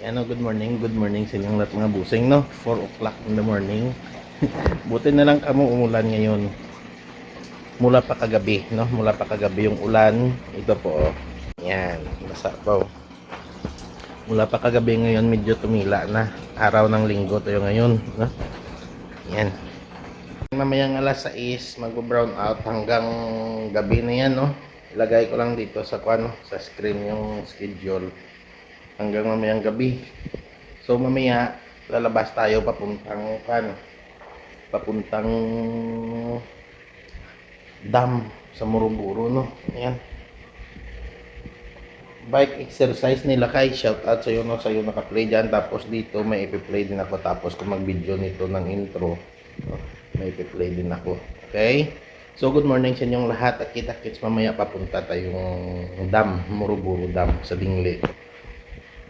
Ano, good morning, good morning sa inyong lahat mga busing, no? 4 o'clock in the morning. Buti na lang kamo umulan ngayon. Mula pa kagabi, no? Mula pa kagabi yung ulan. Ito po, oh. Yan, basa pa, oh. Mula pa kagabi ngayon, medyo tumila na. Araw ng linggo tayo ngayon, no? Yan. Mamayang alas 6, mag-brown out hanggang gabi na yan, no? Ilagay ko lang dito sa, ano, sa screen yung schedule hanggang mamayang gabi. So mamaya lalabas tayo papuntang kan papuntang dam sa Muruburo no. Ayan. Bike exercise nila kay shout out sa iyo no sa iyo naka-play diyan tapos dito may ipi-play din ako tapos kung mag-video nito ng intro no, may ipi-play din ako. Okay? So good morning sa inyong lahat at kita-kits mamaya papunta tayong dam, Muruburo Dam sa Dingli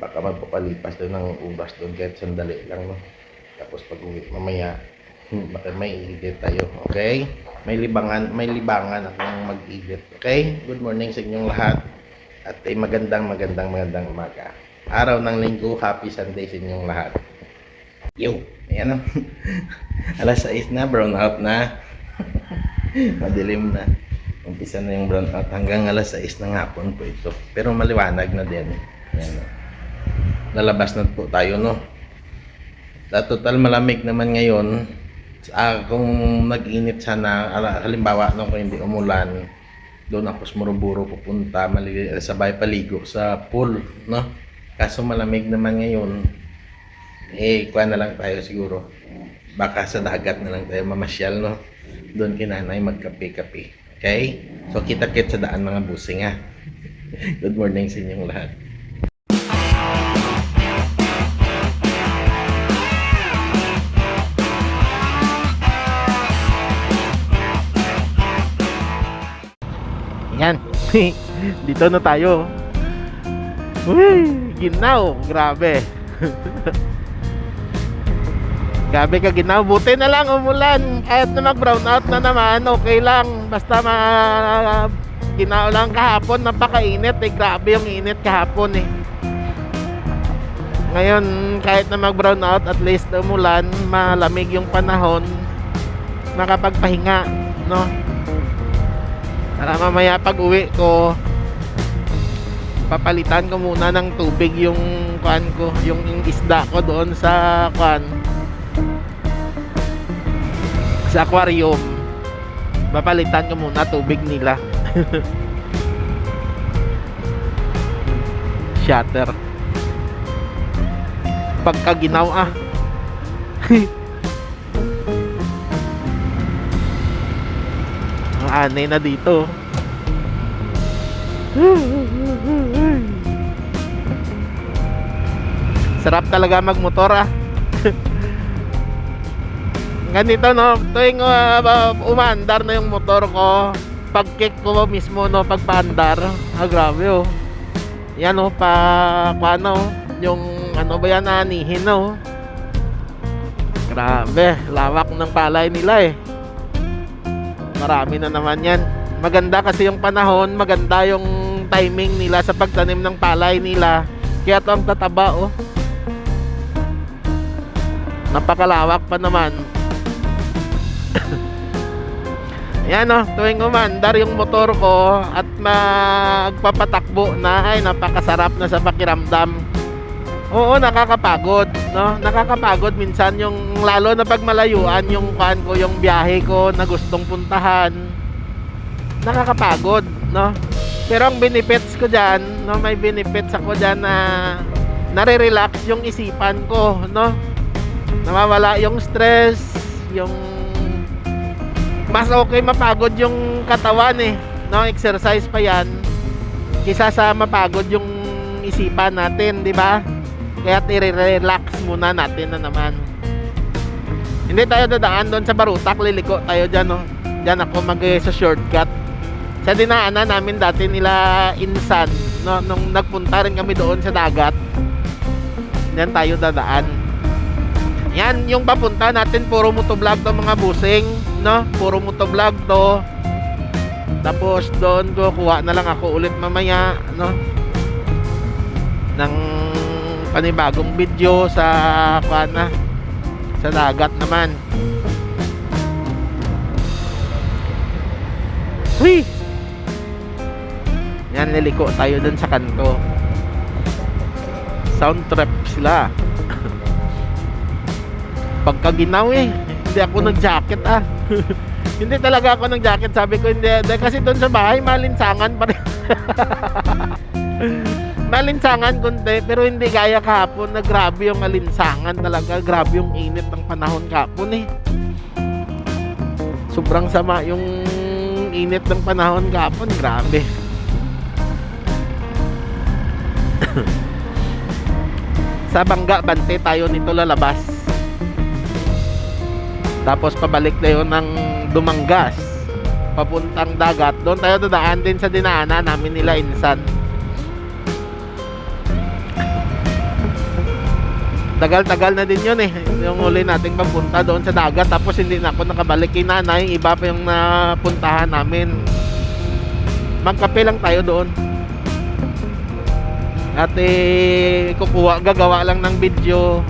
baka magpapalipas doon ng ubas doon kahit sandali lang no? Tapos pag uwi mamaya hmm, baka may edit tayo okay? May libangan may libangan akong mag-edit okay? Good morning sa inyong lahat at ay magandang magandang magandang umaga. Araw ng linggo happy sunday sa inyong lahat. Yo ayan o alas 6 na brown out na. Madilim na. Umpisa na yung brown out. Hanggang alas 6 ng hapon po ito. Pero maliwanag na din. Ayan o lalabas na po tayo no? Sa total malamig naman ngayon. Ah, kung nag-init sana halimbawa no, kung hindi umulan doon ako sa Moroburo pupunta mali, sabay paligo sa pool no? Kaso malamig naman ngayon eh kuha na lang tayo siguro. Baka sa dagat na lang tayo mamasyal no? Doon kinanay magkape-kape. Okay? So kita-kit sa daan mga busing ha? Good morning sa inyong lahat Yan. Dito na tayo. Uy, ginaw. Grabe. Grabe ka ginaw. Buti na lang umulan. Kahit na mag-brown out na naman, okay lang. Basta ma ginaw lang kahapon. Napakainit eh. Grabe yung init kahapon eh. Ngayon, kahit na mag-brown out, at least umulan, malamig yung panahon, makapagpahinga, no? Para mamaya pag uwi ko papalitan ko muna ng tubig yung kuan ko, yung, isda ko doon sa kuan sa aquarium. Papalitan ko muna tubig nila. Shutter. Pagka ginaw ah. Anay na dito. Sarap talaga magmotor ah. Ganito no, tuwing uh, umandar na yung motor ko, pag kick ko mismo no, pag paandar, ah grabe oh. Yan oh, pa, paano, yung ano ba yan, anihin no. Grabe, lawak ng palay nila eh marami na naman yan. Maganda kasi yung panahon maganda yung timing nila sa pagtanim ng palay nila. Kaya to ang tataba oh. Napakalawak pa naman. Yan oh. Tuwing umandar yung motor ko at magpapatakbo na ay napakasarap na sa pakiramdam Oo, nakakapagod, no? Nakakapagod minsan yung lalo na pag malayuan yung kan ko, yung biyahe ko na gustong puntahan. Nakakapagod, no? Pero ang benefits ko diyan, no, may benefits ako diyan na nare-relax yung isipan ko, no? Nawawala yung stress, yung mas okay mapagod yung katawan eh, no? Exercise pa 'yan kisa sa mapagod yung isipan natin, di ba? Kaya i-relax muna natin na naman. Hindi tayo dadaan doon sa Barutak, liliko tayo dyan, no? Dyan ako mag sa shortcut. Sa dinaanan namin dati nila Insan, no? Nung nagpunta rin kami doon sa dagat. Diyan tayo dadaan. Yan, yung papunta natin, puro motovlog to mga busing, no? Puro motovlog to. Tapos doon kukuha na lang ako ulit mamaya, no? Ng panibagong video sa kuana sa dagat naman. Hui! Yan, liliko tayo dun sa kanto. Sound trap sila. Pagka ginaw eh, hindi ako nag-jacket ah. hindi talaga ako nag-jacket. Sabi ko hindi, kasi doon sa bahay malinsangan pa rin. malinsangan kunti, pero hindi gaya kahapon na grabe yung alinsangan talaga. Grabe yung init ng panahon kahapon eh. Sobrang sama yung init ng panahon kahapon. Grabe. sa Bangga Bante tayo nito lalabas tapos pabalik tayo ng Dumangas papuntang dagat doon tayo dadaan din sa dinaanan namin nila insan tagal-tagal na din yun eh yung uli nating papunta doon sa dagat tapos hindi na ako nakabalik kay nanay iba pa yung napuntahan namin magkape lang tayo doon at eh, kukuha, gagawa lang ng video.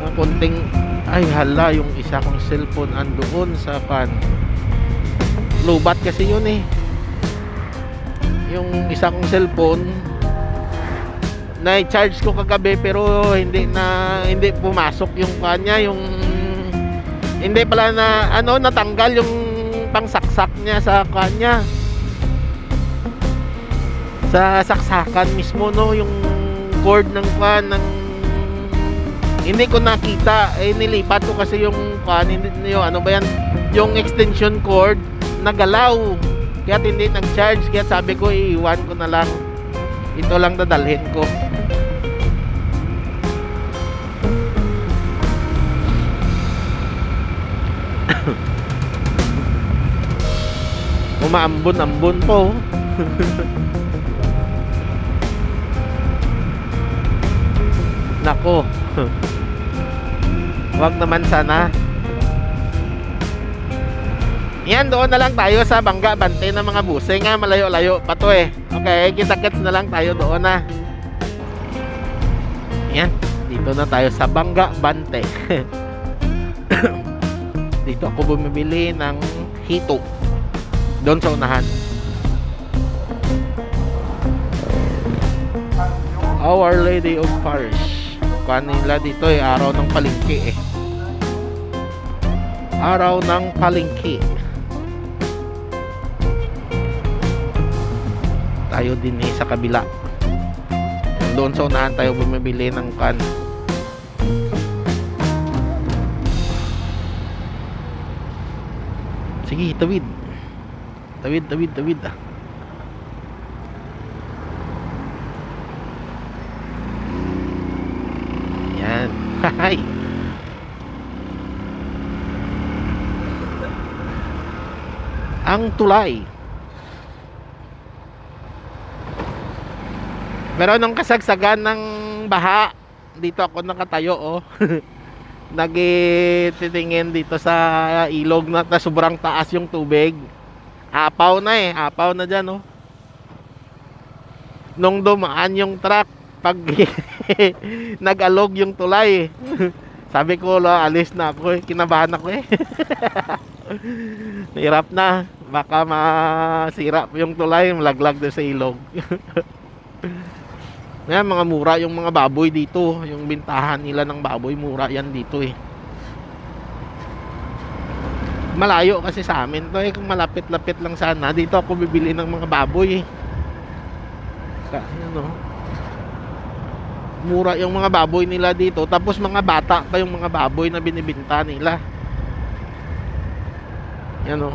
Ang kunting, ay hala, yung isa kong cellphone andoon sa pan. Lubat kasi yun eh. Yung isa kong cellphone, na-charge ko kagabi pero hindi na hindi pumasok yung kanya yung hindi pala na ano natanggal yung pangsaksak niya sa kanya sa saksakan mismo no yung cord ng kwan ng hindi ko nakita. Eh nilipat ko kasi yung kwan hindi yung ano ba yan yung extension cord nagalaw. Kaya hindi nag-charge kaya sabi ko iiwan ko na lang. Ito lang dadalhin ko umaambon-ambon po Nako. Wag naman sana. Yan, doon na lang tayo sa Bangga Bante ng mga busing nga malayo-layo pa to eh. Okay, kita-kits na lang tayo doon na. Yan, dito na tayo sa Bangga Bante. dito ako bumibili ng hito. Doon sa unahan. Our Lady of Parish. Kuan nila dito eh araw ng palengke eh. Araw ng palengke tayo din eh sa kabila. Doon sa unahan tayo bumibili ng kan. Sige tawid tawid tawid tawid ah Yan. Hi. Ang tulay. Meron ng kasagsagan ng baha. Dito ako nakatayo oh. Nagtitingin dito sa ilog na, na sobrang taas yung tubig. Apaw na eh, apaw na diyan oh. Nung dumaan yung truck, pag nag-alog yung tulay sabi ko lo alis na ako eh. kinabahan ako eh. Hirap na. Baka masira yung tulay malaglag doon sa ilog. Yan mga mura yung mga baboy dito. Yung bintahan nila ng baboy mura yan dito eh malayo kasi sa amin to eh. Kung malapit-lapit lang sana. Dito ako bibili ng mga baboy eh. Ano? Mura yung mga baboy nila dito. Tapos mga bata pa yung mga baboy na binibinta nila. Yan o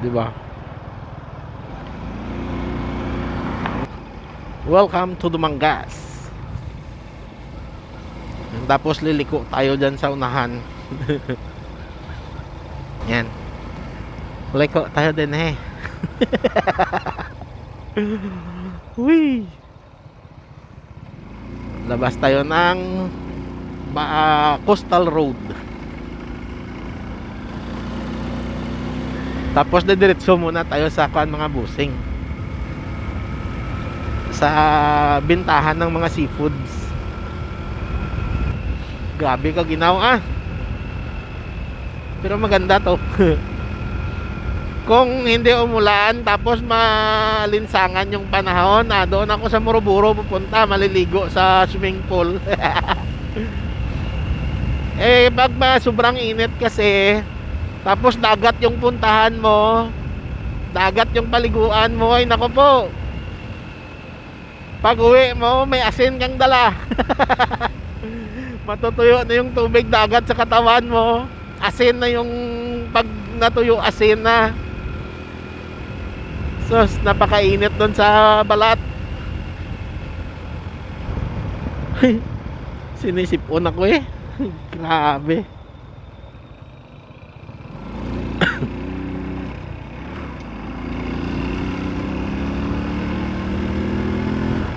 di ba? Welcome to Dumangas tapos liliko tayo dyan sa unahan yan liko tayo din eh Uy. Labas tayo ng uh, Coastal Road. Tapos didiretso muna tayo sa kan mga busing. sa bintahan ng mga seafoods. Grabe ka ginawa ah. Pero maganda to. Kung hindi umulan tapos malinsangan yung panahon, ah, doon ako sa Muruburo pupunta, maliligo sa swimming pool. eh pag ma sobrang init kasi tapos dagat yung puntahan mo, dagat yung paliguan mo, ay nako po. Pag uwi mo, may asin kang dala. Matutuyo na yung tubig dagat sa katawan mo. Asin na yung pag natuyo, asin na. Sus, napakainit doon sa balat. Sinisipon ako eh. Grabe.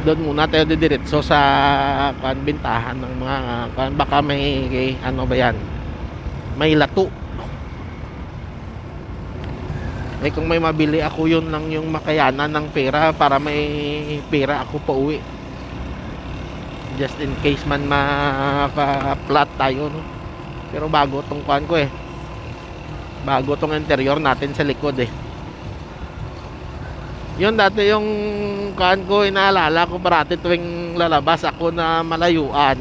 Doon muna tayo didiretso sa kan bintahan ng mga kan baka may ano ba yan? May lato. Eh kung may mabili ako yun lang yung makayanan ng pera para may pera ako pa uwi. Just in case man ma-flat tayo no? Pero bago tong kuan ko eh. Bago tong interior natin sa likod eh yun dati yung kaan ko inaalala ko parati tuwing lalabas ako na malayuan.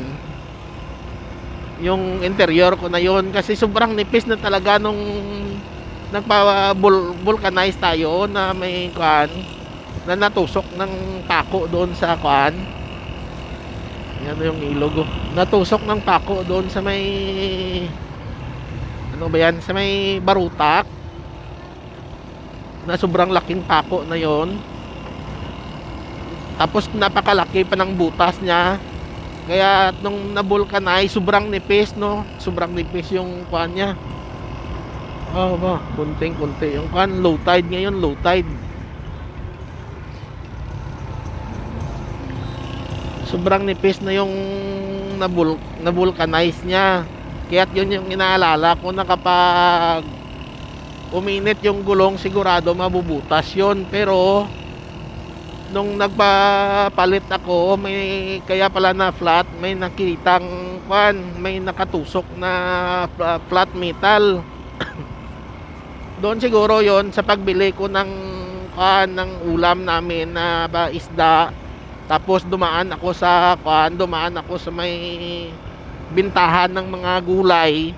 Yung interior ko na yun kasi sobrang nipis na talaga nung nagpa-vulcanize tayo na may kaan na natusok ng pako doon sa kaan yan yung ilog oh. natusok ng pako doon sa may ano ba yan? Sa may barutak na sobrang laking pako na yon tapos napakalaki pa ng butas niya. Kaya nung nabulkanize sobrang nipis no? Sobrang nipis yung kuan niya. Oh ba kunting kunti. Yung kuan low tide ngayon low tide. Sobrang nipis na yung nabul nabulkanize niya. Kaya yun yung inaalala ko na kapag uminit yung gulong sigurado mabubutas yon pero nung nagpapalit ako may kaya pala na flat may nakitang kwan may nakatusok na fla- flat metal. Doon siguro yon sa pagbili ko ng kwan ng ulam namin na ba isda. Tapos dumaan ako sa kwan dumaan ako sa may bintahan ng mga gulay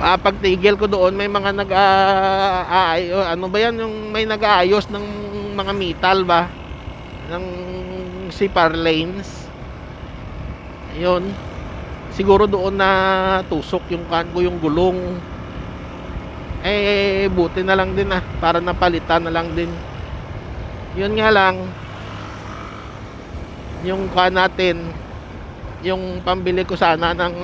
ah, pagtigil ko doon may mga nag ah, aayo- ano ba yan? Yung may nag-aayos ng mga metal ba? Ng sipar lanes. Yun siguro doon na tusok yung kan ko yung gulong. Eh buti na lang din ah. Para napalitan na lang din. Yun nga lang. Yung kan natin yung pambili ko sana ng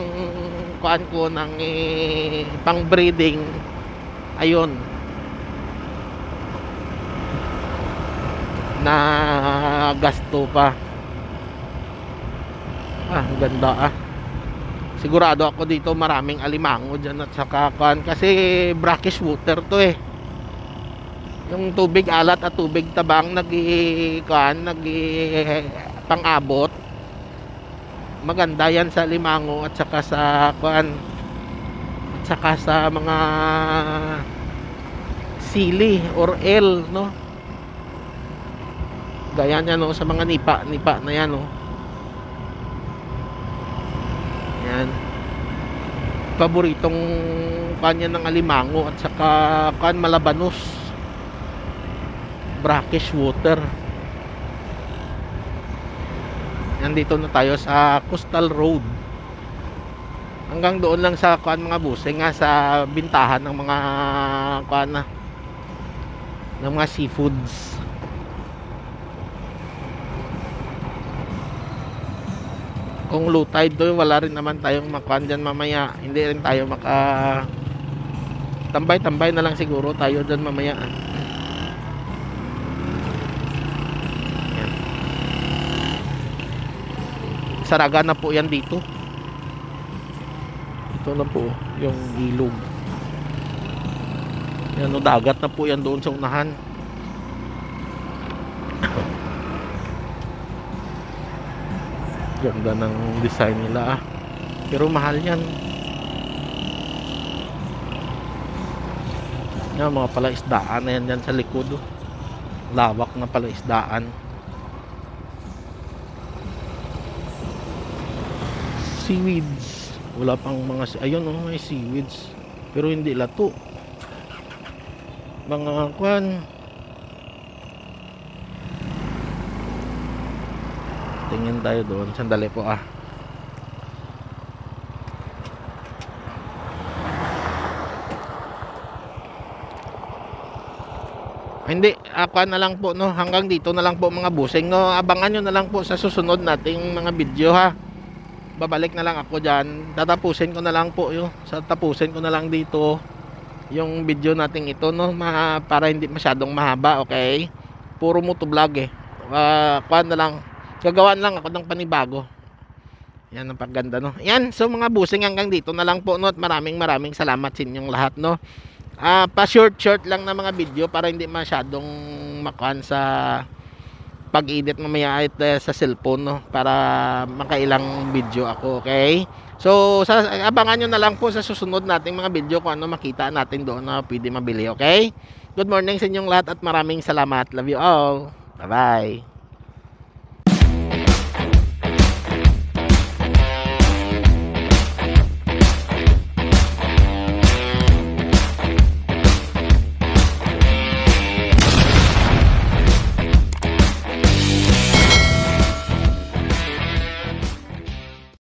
kuan ko ng eh, pang breeding. Ayun. Na gasto pa. Ah ganda ah. Sigurado ako dito maraming alimango dyan at saka kuan kasi brackish water to eh. Yung tubig alat at tubig tabang nag kuan nag pang-abot maganda yan sa limango at saka sa kuan at saka sa mga sili or el no? Gaya niya no sa mga nipa nipa na yan no? Yan. Paboritong kanya ng alimango at saka kan malabanos. Brackish water nandito na tayo sa Coastal Road. Hanggang doon lang sa kuan mga busing nga sa bintahan ng mga kuan na ng mga seafoods. Kung low tide doon wala rin naman tayong makuan dyan mamaya. Hindi rin tayo maka tambay tambay na lang siguro tayo dyan mamaya saraga na po yan dito. Ito na po yung ilog. Yan o dagat na po yan doon sa unahan. Ganda ng design nila ah. Pero mahal yan. Yan mga palaisdaan na yan, yan sa likod oh. lawak na palaisdaan. Seaweeds. Wala pang mga... Ayun, oh, may seaweeds. Pero hindi lato. Mga kwan. Tingin tayo doon. Sandali po ah. Hindi, ako na lang po no, hanggang dito na lang po mga busing no. Abangan nyo na lang po sa susunod nating mga video ha. Babalik na lang ako diyan. Tatapusin ko na lang po 'yo. Sa tapusin ko na lang dito yung video nating ito no, ma- para hindi masyadong mahaba, okay? Puro moto vlog eh. Ah, kuwan na lang. Gagawin lang ako ng panibago. Yan ang pagganda no. Yan, so mga busing hanggang dito na lang po no at maraming maraming salamat sa inyong lahat no. Ah, pa short short lang na mga video para hindi masyadong makuhan sa pag-edit mamaya at eh, sa cellphone no para makailang video ako, okay? So, sa, abangan nyo na lang po sa susunod nating mga video kung ano makita natin doon na pwede mabili, okay? Good morning sa inyong lahat at maraming salamat. Love you all. Bye-bye.